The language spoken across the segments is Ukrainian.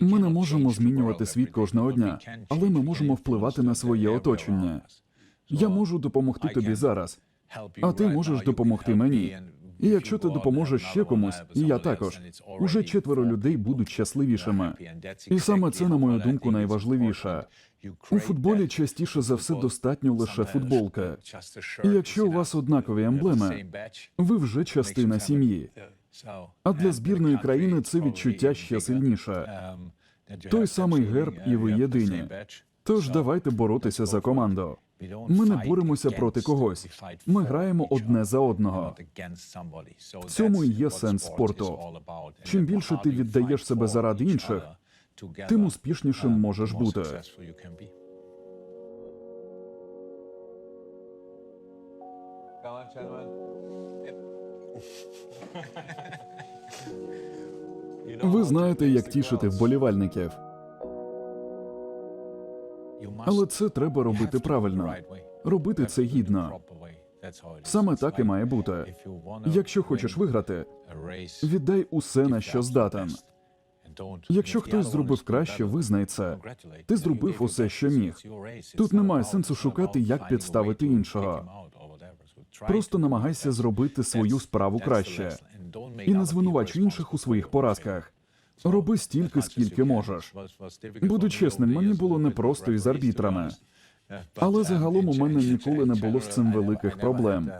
Ми не можемо змінювати світ кожного дня, але ми можемо впливати на своє оточення. Я можу допомогти тобі зараз, а ти можеш допомогти мені. І якщо ти допоможеш ще комусь, і я також, уже четверо людей будуть щасливішими. І саме це, на мою думку, найважливіше. У футболі частіше за все достатньо лише футболка. І якщо у вас однакові емблеми, ви вже частина сім'ї. А для збірної країни це відчуття ще сильніше. Той самий герб, і ви єдині. Тож давайте боротися за команду. Ми не боремося проти когось. Ми граємо одне за одного. В цьому і є сенс спорту. Чим більше ти віддаєш себе заради інших, тим успішнішим можеш бути. Ви знаєте, як тішити вболівальників. Але це треба робити правильно. Робити це гідно. Саме так і має бути. Якщо хочеш виграти, віддай усе, на що здатен. Якщо хтось зробив краще, визнай це. Ти зробив усе, що міг. Тут немає сенсу шукати, як підставити іншого. Просто намагайся зробити свою справу краще. І не звинувачуй інших у своїх поразках. Роби стільки, скільки можеш. Буду чесним, мені було непросто із арбітрами. Але загалом у мене ніколи не було з цим великих проблем.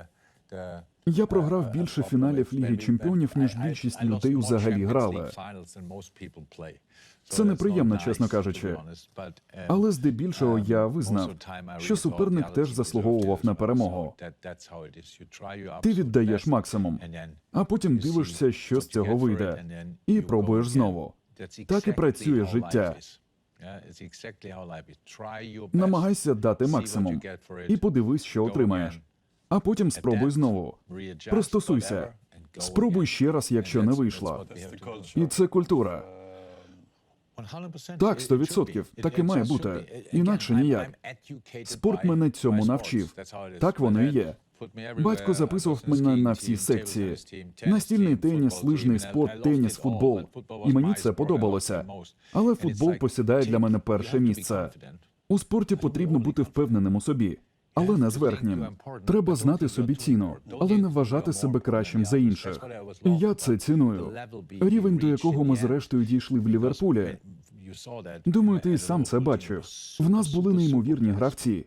Я програв більше фіналів Ліги Чемпіонів, ніж більшість людей взагалі грали. Це неприємно, чесно кажучи. Але здебільшого я визнав, що суперник теж заслуговував на перемогу. Ти віддаєш максимум, а потім дивишся, що з цього вийде, і пробуєш знову. Так і працює життя. Намагайся дати максимум і подивись, що отримаєш. А потім спробуй знову. Пристосуйся. Спробуй ще раз, якщо не вийшло. І це культура. Так, 100%. Так і має бути. Інакше ніяк. Спорт мене цьому навчив. Так воно і є. Батько записував мене на всі секції: настільний теніс, лижний спорт, теніс, футбол. І мені це подобалося. Але футбол посідає для мене перше місце. У спорті потрібно бути впевненим у собі, але не зверхнім. Треба знати собі ціну, але не вважати себе кращим за інших. І я це ціную. Рівень, до якого ми зрештою дійшли в Ліверпулі. Думаю, ти сам це бачив. В нас були неймовірні гравці,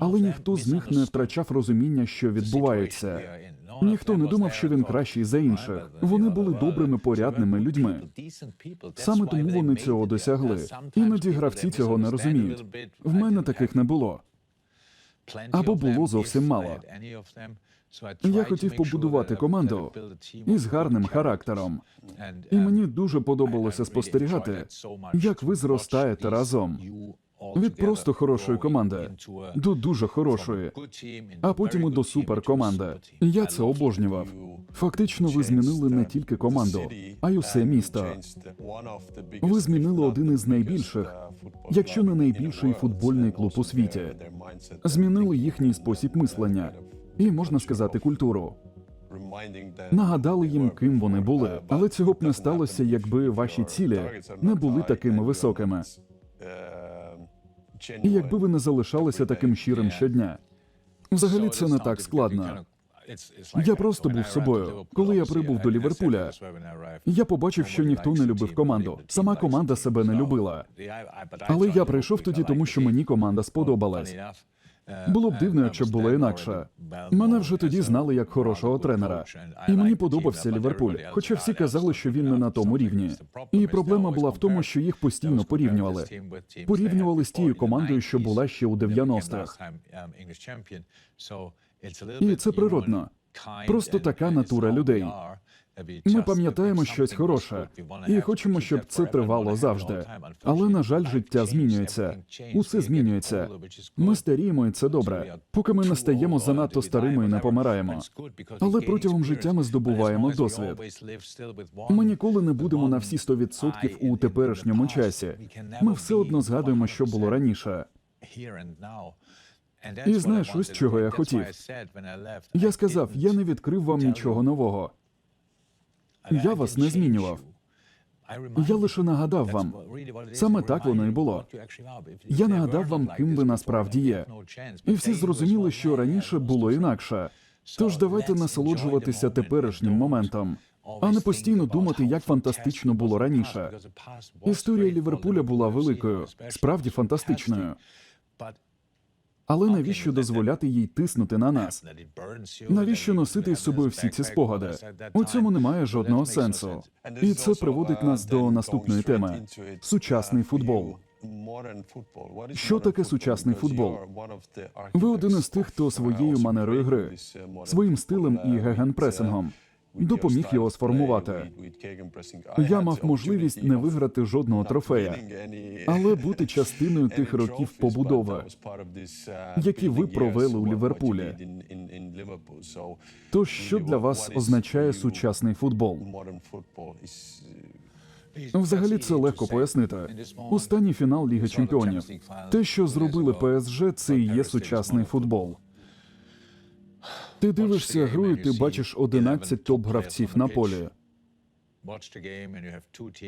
але ніхто з них не втрачав розуміння, що відбувається. Ніхто не думав, що він кращий за інших. Вони були добрими, порядними людьми. Саме тому вони цього досягли. Іноді гравці цього не розуміють. В мене таких не було. Або було зовсім мало. Я хотів побудувати команду із гарним характером. І мені дуже подобалося спостерігати, як ви зростаєте разом від просто хорошої команди до дуже хорошої, а потім і до суперкоманди. Я це обожнював. Фактично, ви змінили не тільки команду, а й усе місто. Ви змінили один із найбільших, якщо не найбільший футбольний клуб у світі. Змінили їхній спосіб мислення і можна сказати культуру. Нагадали їм, ким вони були, але цього б не сталося, якби ваші цілі не були такими високими. І якби ви не залишалися таким щирим щодня. Взагалі це не так складно. Я просто був собою. Коли я прибув до Ліверпуля, я побачив, що ніхто не любив команду. Сама команда себе не любила. Але я прийшов тоді, тому що мені команда сподобалась. Було б дивно, якщо б було інакше. Мене вже тоді знали як хорошого тренера, і мені подобався Ліверпуль. Хоча всі казали, що він не на тому рівні. І проблема була в тому, що їх постійно порівнювали. Порівнювали з тією командою, що була ще у 90-х. І це природно. Просто така натура людей. Ми пам'ятаємо щось хороше і хочемо, щоб це тривало завжди. Але на жаль, життя змінюється. Усе змінюється. Ми старіємо, і це добре. Поки ми не стаємо занадто старими і не помираємо. Але протягом життя ми здобуваємо досвід. Ми ніколи не будемо на всі 100% у теперішньому часі. Ми все одно згадуємо, що було раніше. І знаєш, ось чого я хотів. Я сказав, я не відкрив вам нічого нового. Я вас не змінював. Я лише нагадав вам, Саме так воно і було. Я нагадав вам, ким ви насправді є. І всі зрозуміли, що раніше було інакше. Тож давайте насолоджуватися теперішнім моментом, а не постійно думати, як фантастично було раніше. Історія Ліверпуля була великою, справді фантастичною. Але навіщо дозволяти їй тиснути на нас? Навіщо носити з собою всі ці спогади? У цьому немає жодного сенсу. І це приводить нас до наступної теми: сучасний футбол. Що таке сучасний футбол? Ви один із тих, хто своєю манерою гри, своїм стилем і гегенпресингом допоміг його сформувати. Я мав можливість не виграти жодного трофея, але бути частиною тих років побудови, які ви провели у Ліверпулі. То що для вас означає сучасний футбол? Взагалі це легко пояснити. Останній фінал Ліги Чемпіонів. Те, що зробили ПСЖ, це і є сучасний футбол. Ти дивишся гру, і ти бачиш 11 топ-гравців на полі.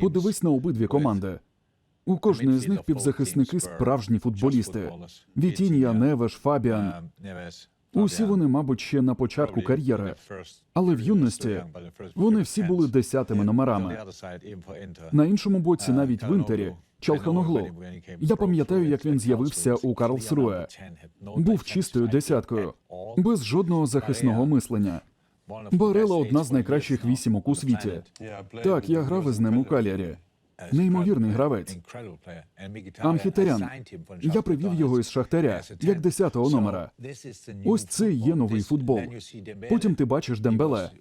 Подивись на обидві команди. У кожної з них півзахисники справжні футболісти. Вітінія, Невеш, Фабіан. Усі вони, мабуть, ще на початку кар'єри, але в юності вони всі були десятими номерами. На іншому боці, навіть в інтері, Чалханоглу. Я пам'ятаю, як він з'явився у Карлсруе. Був чистою десяткою, без жодного захисного мислення. Барела одна з найкращих вісімок у світі. Так, я грав із ним у Калярі. Неймовірний гравець. Амхітарян. Я привів його із Шахтаря як десятого номера. Ось це є новий футбол. Потім ти бачиш Дембеле.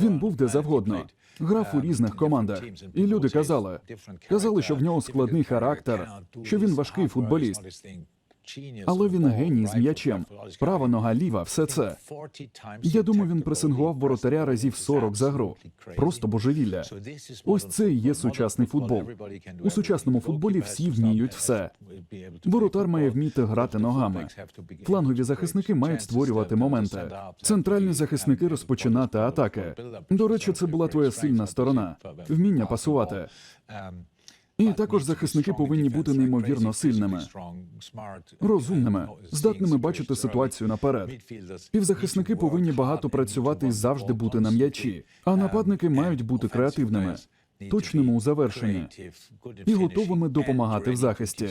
Він був де завгодно. Грав у різних командах. І люди казали, казали, що в нього складний характер, що він важкий футболіст. Але він геній з м'ячем. Права нога, ліва, все це. Я думаю, він пресингував воротаря разів 40 за гру. Просто божевілля. Ось це і є сучасний футбол. У сучасному футболі всі вміють все. Воротар має вміти грати ногами. Флангові захисники мають створювати моменти. Центральні захисники розпочинати атаки. До речі, це була твоя сильна сторона вміння пасувати. І також захисники повинні бути неймовірно сильними, розумними, здатними бачити ситуацію наперед. Півзахисники повинні багато працювати і завжди бути на м'ячі, а нападники мають бути креативними, точними у завершенні і готовими допомагати в захисті.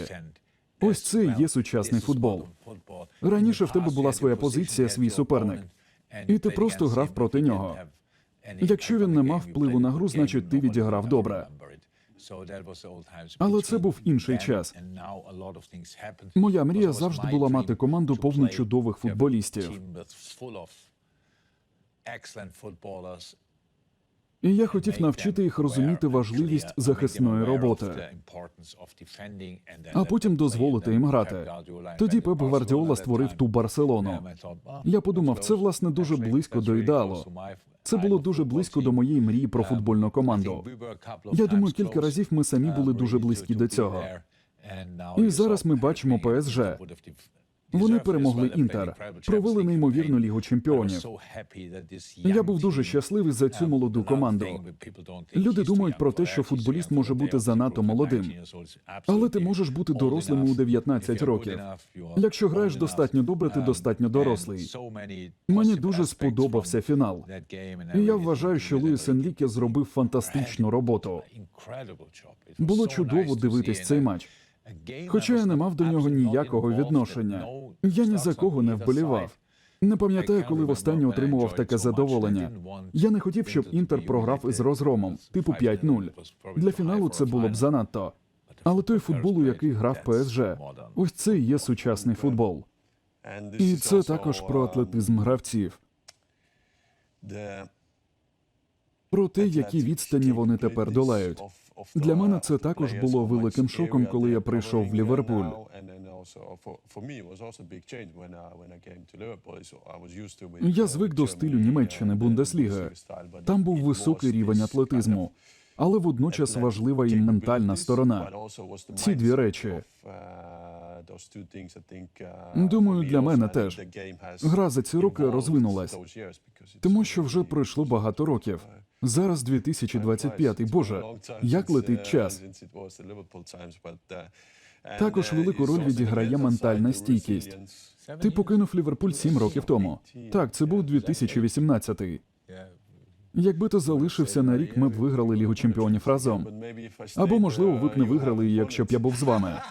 Ось це є сучасний футбол. Раніше в тебе була своя позиція, свій суперник, і ти просто грав проти нього. Якщо він не мав впливу на гру, значить ти відіграв добре. Але це був інший час. Моя мрія завжди була мати команду повну чудових футболістів. І я хотів навчити їх розуміти важливість захисної роботи, а потім дозволити їм грати. Тоді Пеп Гвардіола створив ту Барселону. Я подумав, це власне дуже близько до ідеалу. Це було дуже близько до моєї мрії про футбольну команду. Я думаю, кілька разів ми самі були дуже близькі до цього. І зараз ми бачимо ПСЖ. Вони перемогли Інтер, провели неймовірну лігу чемпіонів. Я був дуже щасливий за цю молоду команду. Люди думають про те, що футболіст може бути занадто молодим, але ти можеш бути дорослим у 19 років. Якщо граєш достатньо добре, ти достатньо дорослий. Мені дуже сподобався фінал. І я вважаю, що Луїс Енріке зробив фантастичну роботу. Було чудово дивитись цей матч. Хоча я не мав до нього ніякого відношення. Я ні за кого не вболівав. Не пам'ятаю, коли востаннє отримував таке задоволення. Я не хотів, щоб Інтер програв із розгромом, типу 5-0. Для фіналу це було б занадто. Але той футбол, у який грав ПСЖ, ось це і є сучасний футбол. І це також про атлетизм гравців, про те, які відстані вони тепер долають. Для мене це також було великим шоком, коли я прийшов в Ліверпуль. Я звик до стилю Німеччини Бундесліги. Там був високий рівень атлетизму, але водночас важлива і ментальна сторона. Ці дві речі. Думаю, для мене теж. Гра за ці роки розвинулась, тому що вже пройшло багато років. Зараз 2025, Боже, як летить час. Також велику роль відіграє ментальна стійкість. Ти покинув Ліверпуль сім років тому. Так, це був 2018. Якби ти залишився на рік, ми б виграли Лігу чемпіонів разом. Або, можливо, ви б не виграли, якщо б я був з вами.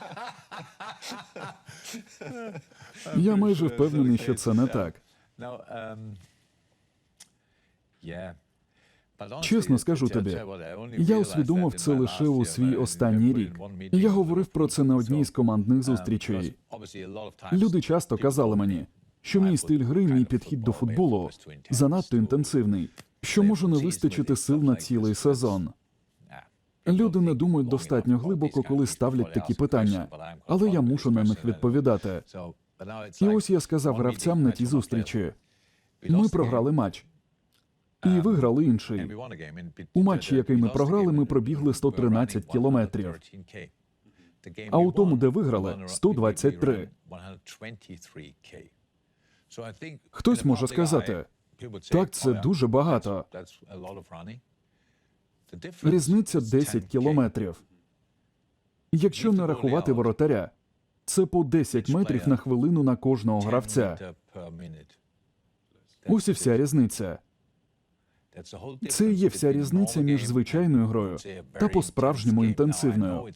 Я майже впевнений, що це не так. Чесно скажу тобі, я усвідомив це лише у свій останній рік. Я говорив про це на одній з командних зустрічей. Люди часто казали мені, що мій стиль гри, мій підхід до футболу занадто інтенсивний, що може не вистачити сил на цілий сезон. Люди не думають достатньо глибоко, коли ставлять такі питання, але я мушу на них відповідати. І ось я сказав гравцям на тій зустрічі: ми програли матч і виграли інший. У матчі, який ми програли, ми пробігли 113 кілометрів. А у тому, де виграли, 123. Хтось може сказати, так, це дуже багато. Різниця 10 кілометрів. Якщо не рахувати воротаря, це по 10 метрів на хвилину на кожного гравця. Ось і вся різниця. Це є вся різниця між звичайною грою та по-справжньому інтенсивною.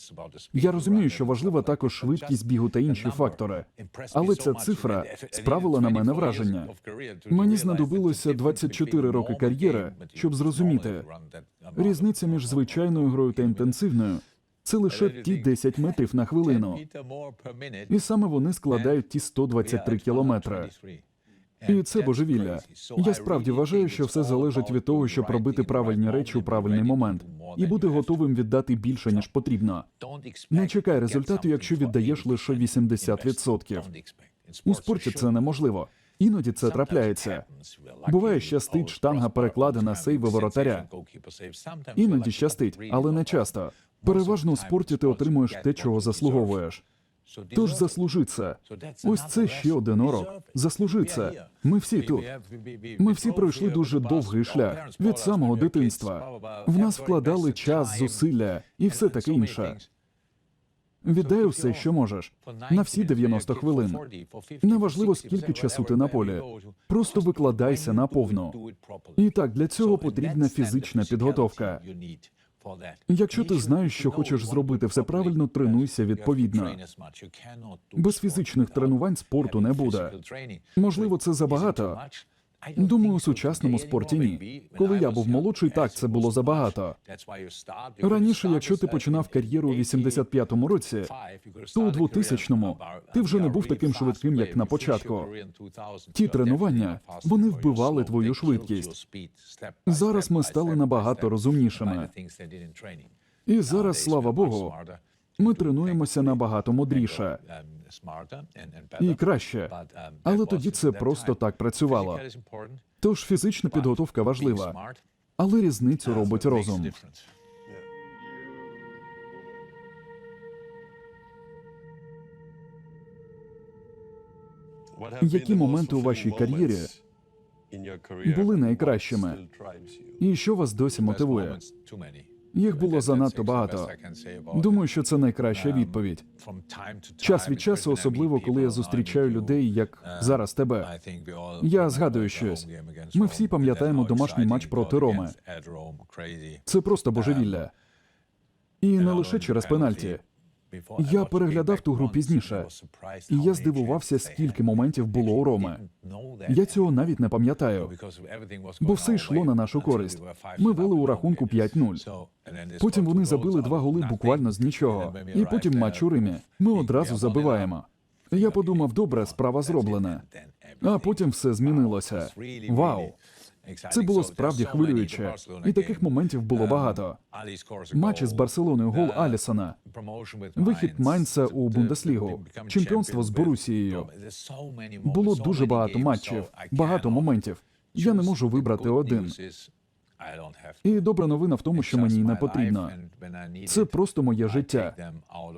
Я розумію, що важлива також швидкість бігу та інші фактори, але ця цифра справила на мене враження. Мені знадобилося 24 роки кар'єри, щоб зрозуміти різниця між звичайною грою та інтенсивною. Це лише ті 10 метрів на хвилину, і саме вони складають ті 123 кілометри. І це божевілля. Я справді вважаю, що все залежить від того, щоб робити правильні речі у правильний момент і бути готовим віддати більше ніж потрібно. Не чекай результату, якщо віддаєш лише 80%. У спорті це неможливо. Іноді це трапляється. Буває, щастить штанга перекладена сейви воротаря. Іноді щастить, але не часто. Переважно у спорті ти отримуєш те, чого заслуговуєш. Тож заслужи це. Ось це ще один урок. Заслужи це. Ми всі тут. Ми всі пройшли дуже довгий шлях від самого дитинства. В нас вкладали час, зусилля і все таке інше. Віддай усе, що можеш, на всі 90 хвилин. Неважливо, скільки часу ти на полі. Просто викладайся наповну. І так, для цього потрібна фізична підготовка. Якщо ти знаєш, що хочеш зробити все правильно, тренуйся відповідно. Без фізичних тренувань спорту не буде. Можливо, це забагато. Думаю, у сучасному спорті ні. Коли я був молодший, так це було забагато. Раніше, якщо ти починав кар'єру у 85-му році, то у 2000-му ти вже не був таким швидким, як на початку. Ті тренування вони вбивали твою швидкість. Зараз ми стали набагато розумнішими. І зараз, слава Богу, ми тренуємося набагато мудріше і краще. Але тоді це просто так працювало. Тож фізична підготовка важлива, але різницю робить розум. Які моменти у вашій кар'єрі були найкращими? І що вас досі мотивує? Їх було занадто багато. Думаю, що це найкраща відповідь. Час від часу, особливо коли я зустрічаю людей, як зараз тебе. Я згадую щось. Ми всі пам'ятаємо домашній матч проти Роми. Це просто божевілля. І не лише через пенальті. Я переглядав ту гру пізніше, і я здивувався, скільки моментів було у Роми. Я цього навіть не пам'ятаю, бо все йшло на нашу користь. Ми вели у рахунку 5-0. Потім вони забили два голи буквально з нічого. І потім матч у Римі. Ми одразу забиваємо. Я подумав, добре, справа зроблена. А потім все змінилося. Вау! Це було справді хвилююче, і таких моментів було багато. Матчі з Барселоною, гол Алісона, вихід Майнца у Бундеслігу, чемпіонство з Борусією. Було дуже багато матчів, багато моментів. Я не можу вибрати один. І добра новина в тому, що мені не потрібно. Це просто моє життя.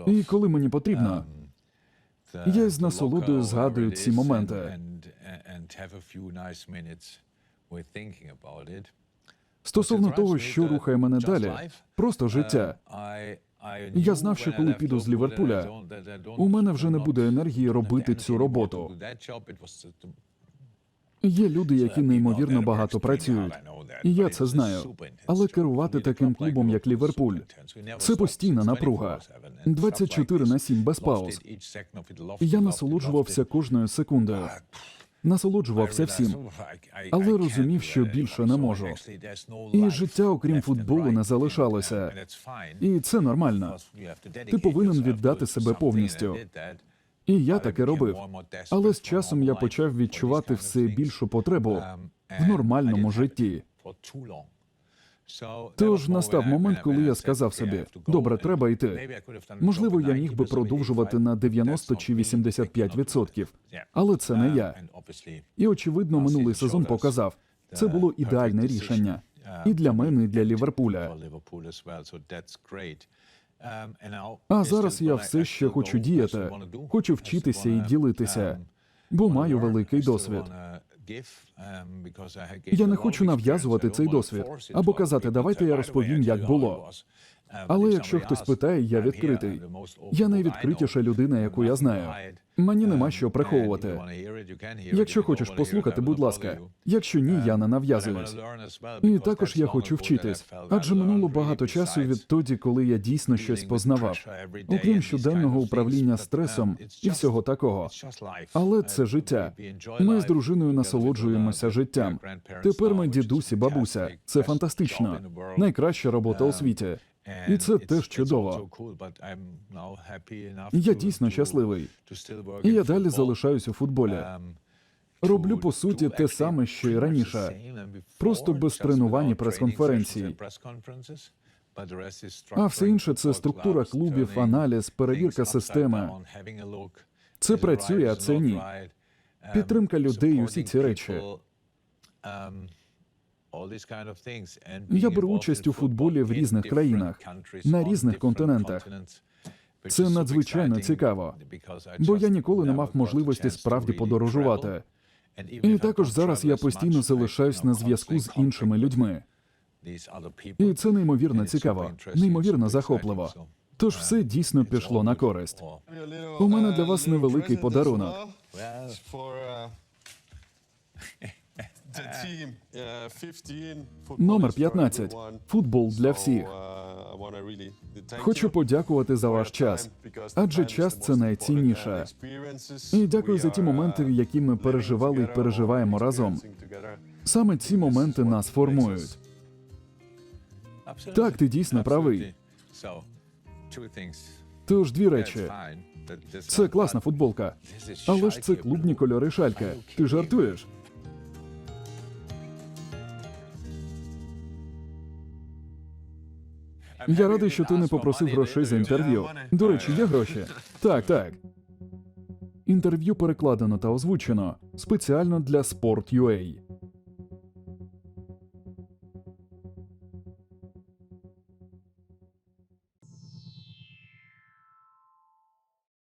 І коли мені потрібно, Я з насолодою згадую ці моменти. Стосовно того, що рухає мене далі, просто життя. Я знав, що коли піду з Ліверпуля, у мене вже не буде енергії робити цю роботу. Є люди, які неймовірно багато працюють, і я це знаю. Але керувати таким клубом, як Ліверпуль, це постійна напруга. 24 на 7 без пауз. Я насолоджувався кожною секундою. Насолоджувався всім, але розумів, що більше не можу. І життя, окрім футболу, не залишалося. І це нормально. Ти повинен віддати себе повністю. І я таке робив. Але з часом я почав відчувати все більшу потребу в нормальному житті. Тож настав момент, коли я сказав собі: добре, треба йти. Можливо, я міг би продовжувати на 90 чи 85 відсотків, але це не я. І очевидно, минулий сезон показав, це було ідеальне рішення і для мене, і для Ліверпуля. А зараз я все ще хочу діяти, хочу вчитися і ділитися, бо маю великий досвід. Я не хочу нав'язувати цей досвід або казати, давайте я розповім, як було. Але якщо хтось питає, я відкритий. Я найвідкритіша людина, яку я знаю. Мені нема що приховувати. Якщо хочеш послухати, будь ласка. Якщо ні, я не нав'язуюсь. І також я хочу вчитись, адже минуло багато часу відтоді, коли я дійсно щось познавав, окрім щоденного управління стресом і всього такого. Але це життя. Ми з дружиною насолоджуємося життям. Тепер ми дідусь і бабуся. Це фантастично. Найкраща робота у світі. І це теж чудово. Я дійсно щасливий. І я далі залишаюсь у футболі. Роблю по суті те саме, що і раніше, просто без тренувань і прес-конференцій. А все інше це структура клубів, аналіз, перевірка системи. Це працює, а це ні. Підтримка людей, усі ці речі. Я беру участь у футболі в різних країнах, на різних континентах. Це надзвичайно цікаво, бо я ніколи не мав можливості справді подорожувати. І також зараз я постійно залишаюсь на зв'язку з іншими людьми. І це неймовірно цікаво, неймовірно захопливо. Тож все дісно пішло на користь. У мене для вас невеликий подарунок. Номер 15. Футбол для всіх. Хочу подякувати за ваш час, адже час це найцінніше. І дякую за ті моменти, які ми переживали і переживаємо разом. Саме ці моменти нас формують. Так, ти дійсно правий. Тож дві речі. Це класна футболка, але ж це клубні кольори шалька. Ти жартуєш? Я радий, що ти не попросив грошей за інтерв'ю. До речі, є гроші? Так, так. Інтерв'ю перекладено та озвучено спеціально для Sport.ua.